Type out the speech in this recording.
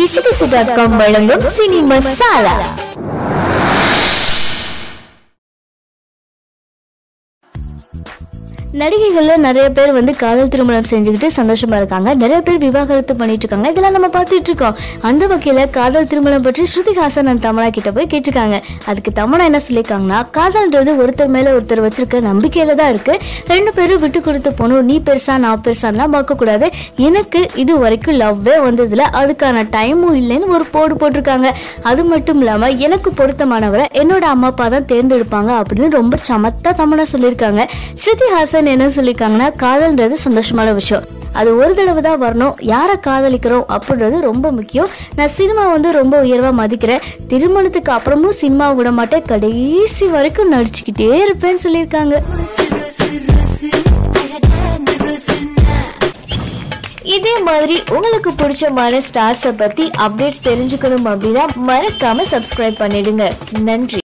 கிசுகிசு dot com வழங்கும் cine masala நடிகைகளில் நிறைய பேர் வந்து காதல் திருமணம் செஞ்சுக்கிட்டு சந்தோஷமா இருக்காங்க. நிறைய பேர் விவாகரத்து பண்ணிட்டு இருக்காங்க. இதெல்லாம் நம்ம பார்த்துட்டு இருக்கோம். அந்த வகையில் காதல் திருமணம் பற்றி ஸ்ருதி ஹாசன் அந்த தமனா கிட்ட போய் கேட்டிருக்காங்க. அதுக்கு தமனா என்ன சொல்லியிருக்காங்கன்னா காதல்ன்றது ஒருத்தர் மேல ஒருத்தர் வச்சிருக்க நம்பிக்கையில தான் இருக்கு. ரெண்டு பேரும் விட்டு கொடுத்து போகணும் நீ பெருசா நான் பெருசான்லாம் பார்க்க கூடாது எனக்கு இது வரைக்கும் லவ்வே வந்ததுல அதுக்கான டைமும் இல்லைன்னு ஒரு போடு போட்டிருக்காங்க. அது மட்டும் இல்லாமல் எனக்கு பொருத்தமானவரை என்னோட அம்மா அப்பா தான் தேர்ந்தெடுப்பாங்க அப்படின்னு ரொம்ப சமத்தா தமனா சொல்லியிருக்காங்க. ஸ்ருதி ஹாசன் என்ன சொல்லியிருக்காங்கன்னா காதல்ன்றது சந்தோஷமான விஷயம். அது ஒரு தடவை தான் வரணும். யாரை காதலிக்கிறோம் அப்படின்றது ரொம்ப முக்கியம். நான் சினிமா வந்து ரொம்ப உயர்வாக மதிக்கிறேன். திருமணத்துக்கு அப்புறமும் சினிமா விட மாட்டேன். கடைசி வரைக்கும் நடிச்சுக்கிட்டே இருப்பேன்னு சொல்லியிருக்காங்க. இதே மாதிரி உங்களுக்கு பிடிச்சமான ஸ்டார்ஸை பற்றி அப்டேட்ஸ் தெரிஞ்சுக்கணும் அப்படின்னா மறக்காம சப்ஸ்கிரைப் பண்ணிடுங்க. நன்றி.